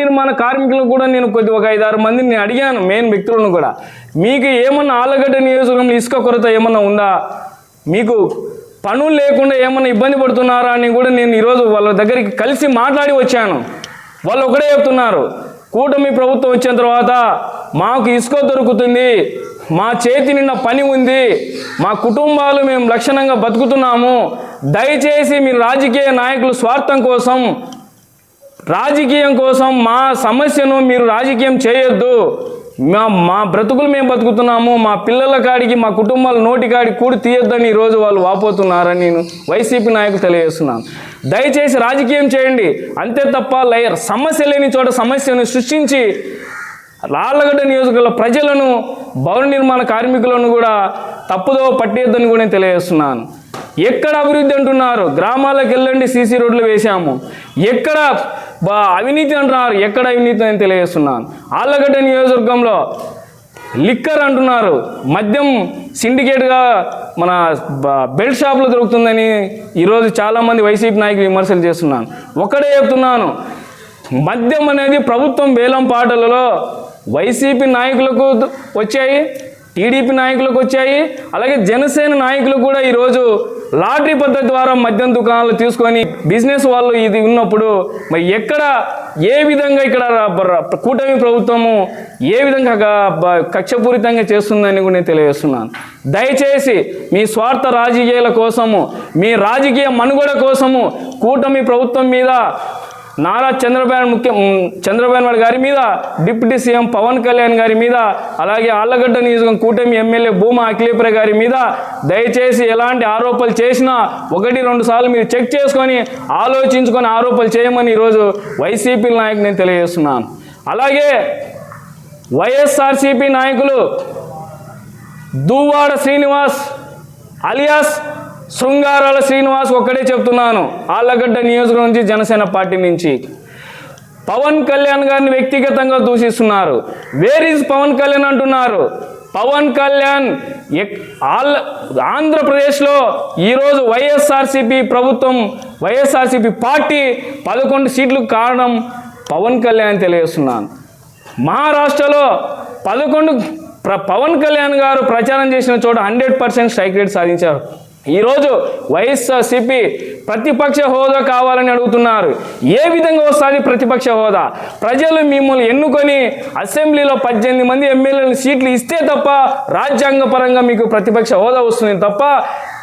నిర్మాణ కార్మికులను కూడా నేను కొద్ది ఒక ఐదారు మందిని నేను అడిగాను మెయిన్ వ్యక్తులను కూడా. మీకు ఏమన్నా ఆలగడ్డ నియోజకవర్గంలో ఇసుక కొరత ఏమన్నా ఉందా? మీకు పనులు లేకుండా ఏమన్నా ఇబ్బంది పడుతున్నారా అని కూడా నేను ఈరోజు వాళ్ళ దగ్గరికి కలిసి మాట్లాడి వచ్చాను. వాళ్ళు ఒకటే చెప్తున్నారు కూటమి ప్రభుత్వం వచ్చిన తర్వాత మాకు ఇసుక దొరుకుతుంది మా చేతి నిన్న పని ఉంది మా కుటుంబాలు మేము లక్షణంగా బతుకుతున్నాము. దయచేసి మీరు రాజకీయ నాయకులు స్వార్థం కోసం రాజకీయం కోసం మా సమస్యను మీరు రాజకీయం చేయొద్దు. మా మా బ్రతుకులు మేము బతుకుతున్నాము. మా పిల్లల కాడికి మా కుటుంబాల నోటి కాడికి కూడి తీయొద్దని ఈరోజు వాళ్ళు వాపోతున్నారని నేను వైసీపీ నాయకులు తెలియజేస్తున్నాను. దయచేసి రాజకీయం చేయండి. అంతే తప్ప లయర్ సమస్య లేని చోట సమస్యను సృష్టించి రాళ్ళగడ్డ నియోజకవర్గ ప్రజలను భవన నిర్మాణ కార్మికులను కూడా తప్పుదో పట్టేద్దని కూడా నేను తెలియజేస్తున్నాను. ఎక్కడ అభివృద్ధి అంటున్నారు? గ్రామాలకు వెళ్ళండి సీసీ రోడ్లు వేశాము. ఎక్కడ బా అవినీతి అంటున్నారు? ఎక్కడ అవినీతి అని తెలియజేస్తున్నాను. ఆళ్ళగడ్డ నియోజకవర్గంలో లిక్కర్ అంటున్నారు. మద్యం సిండికేట్గా మన బెల్ట్ షాప్లో దొరుకుతుందని ఈరోజు చాలామంది వైసీపీ నాయకులు విమర్శలు చేస్తున్నాను. ఒకటే చెప్తున్నాను. మద్యం అనేది ప్రభుత్వం వేలం పాటలలో వైసీపీ నాయకులకు వచ్చాయి టీడీపీ నాయకులకు వచ్చాయి అలాగే జనసేన నాయకులు కూడా ఈరోజు లాటరీ పద్ధతి ద్వారా మద్యం దుకాణాలు తీసుకొని బిజినెస్ వాళ్ళు ఇది ఉన్నప్పుడు మరి ఎక్కడ ఏ విధంగా ఇక్కడ కూటమి ప్రభుత్వము ఏ విధంగా కక్షపూరితంగా చేస్తుందని కూడా నేను తెలియజేస్తున్నాను. దయచేసి మీ స్వార్థ రాజకీయాల కోసము మీ రాజకీయ మనుగడ కోసము కూటమి ప్రభుత్వం మీద నారా చంద్రబాబు ముఖ్య చంద్రబాబు నాయుడు గారి మీద డిప్యూటీ సీఎం పవన్ కళ్యాణ్ గారి మీద అలాగే ఆళ్ళగడ్డ నియోజకవర్గం కూటమి ఎమ్మెల్యే భూమా అఖిలేపుర గారి మీద దయచేసి ఎలాంటి ఆరోపణలు చేసినా ఒకటి రెండు సార్లు మీరు చెక్ చేసుకొని ఆలోచించుకొని ఆరోపణలు చేయమని ఈరోజు వైసీపీ నాయకులు నేను తెలియజేస్తున్నాను. అలాగే వైఎస్ఆర్సీపీ నాయకులు దువ్వాడ శ్రీనివాస్ అలియాస్ శృంగారాల శ్రీనివాస్ ఒక్కడే చెప్తున్నాను ఆళ్ళగడ్డ నియోజకవర్గం నుంచి జనసేన పార్టీ నుంచి పవన్ కళ్యాణ్ గారిని వ్యక్తిగతంగా దూషిస్తున్నారు. వేర్ ఈజ్ పవన్ కళ్యాణ్ అంటున్నారు? పవన్ కళ్యాణ్ ఎక్- ఆల్ ఆంధ్రప్రదేశ్లో ఈరోజు వైఎస్ఆర్సీపీ ప్రభుత్వం వైఎస్ఆర్సీపీ పార్టీ పదకొండు సీట్లకు కారణం పవన్ కళ్యాణ్ తెలియజేస్తున్నాను. మహారాష్ట్రలో పదకొండు ప్ర పవన్ కళ్యాణ్ గారు ప్రచారం చేసిన చోట హండ్రెడ్ పర్సెంట్ స్ట్రైక్ రేట్ సాధించారు. ఈరోజు వైఎస్ఆర్సిపి ప్రతిపక్ష హోదా కావాలని అడుగుతున్నారు. ఏ విధంగా వస్తుంది ప్రతిపక్ష హోదా? ప్రజలు మిమ్మల్ని ఎన్నుకొని అసెంబ్లీలో పద్దెనిమిది మంది ఎమ్మెల్యేలు సీట్లు ఇస్తే తప్ప రాజ్యాంగ పరంగా మీకు ప్రతిపక్ష హోదా వస్తుంది తప్ప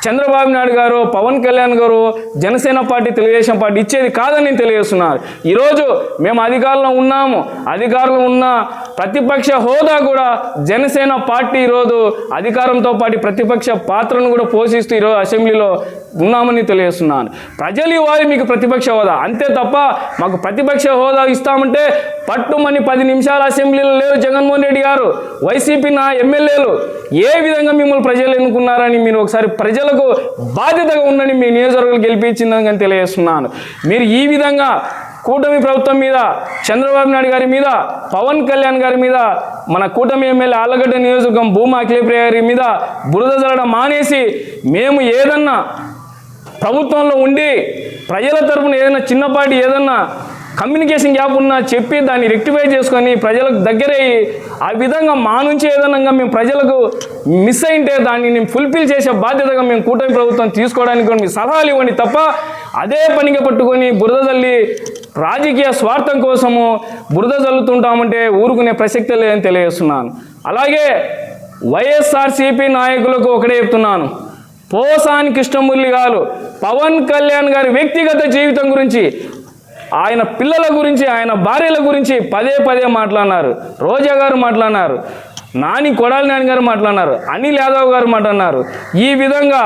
చంద్రబాబు నాయుడు గారు పవన్ కళ్యాణ్ గారు జనసేన పార్టీ తెలుగుదేశం పార్టీ ఇచ్చేది కాదని నేను తెలియజేస్తున్నారు. ఈరోజు మేము అధికారంలో ఉన్నాము. అధికారంలో ఉన్న ప్రతిపక్ష హోదా కూడా జనసేన పార్టీ ఈరోజు అధికారంతో పాటు ప్రతిపక్ష పాత్రను కూడా పోషిస్తూ ఈరోజు అసెంబ్లీలో ఉన్నామని తెలియజేస్తున్నాను. ప్రజలు ఇవ్వాలి మీకు ప్రతిపక్ష హోదా. అంతే తప్ప మాకు ప్రతిపక్ష హోదా ఇస్తామంటే పట్టుమని పది నిమిషాలు అసెంబ్లీలో లేరు జగన్మోహన్ రెడ్డి గారు. వైసీపీ నా ఎమ్మెల్యేలు. ఏ విధంగా మిమ్మల్ని ప్రజలు ఎన్నుకున్నారని మీరు ఒకసారి ప్రజలకు బాధ్యతగా ఉందని మీ నియోజకవర్గాలు గెలిపించిందని తెలియజేస్తున్నాను. మీరు ఈ విధంగా కూటమి ప్రభుత్వం మీద చంద్రబాబు నాయుడు గారి మీద పవన్ కళ్యాణ్ గారి మీద మన కూటమి ఎమ్మెల్యే ఆళ్ళగడ్డ నియోజకవర్గం భూమా అఖిలేప్రియ గారి మీద బురద జరగడం మానేసి మేము ఏదన్నా ప్రభుత్వంలో ఉండి ప్రజల తరపున ఏదైనా చిన్నపాటి ఏదన్నా కమ్యూనికేషన్ గ్యాప్ ఉన్నా చెప్పి దాన్ని రెక్టిఫై చేసుకొని ప్రజలకు దగ్గరయ్యి ఆ విధంగా మా నుంచి ఏదైనా మేము ప్రజలకు మిస్ అయింటే దాన్ని నేను ఫుల్ఫిల్ చేసే బాధ్యతగా మేము కూటమి ప్రభుత్వం తీసుకోవడానికి కూడా మీ సలహాలు ఇవ్వండి తప్ప అదే పనిగా పట్టుకొని బురద తల్లి రాజకీయ స్వార్థం కోసము బురద చల్లుతుంటామంటే ఊరుకునే ప్రసక్తి లేదని తెలియజేస్తున్నాను. అలాగే వైఎస్ఆర్సీపీ నాయకులకు ఒకటే చెప్తున్నాను. పోసాని కృష్ణమురళి గారు పవన్ కళ్యాణ్ గారి వ్యక్తిగత జీవితం గురించి ఆయన పిల్లల గురించి ఆయన భార్యల గురించి పదే పదే మాట్లాడినారు. రోజా గారు మాట్లాడినారు. నాని కొడాలి నాని గారు మాట్లాడినారు. అనిల్ యాదవ్ గారు మాట్లాడినారు. ఈ విధంగా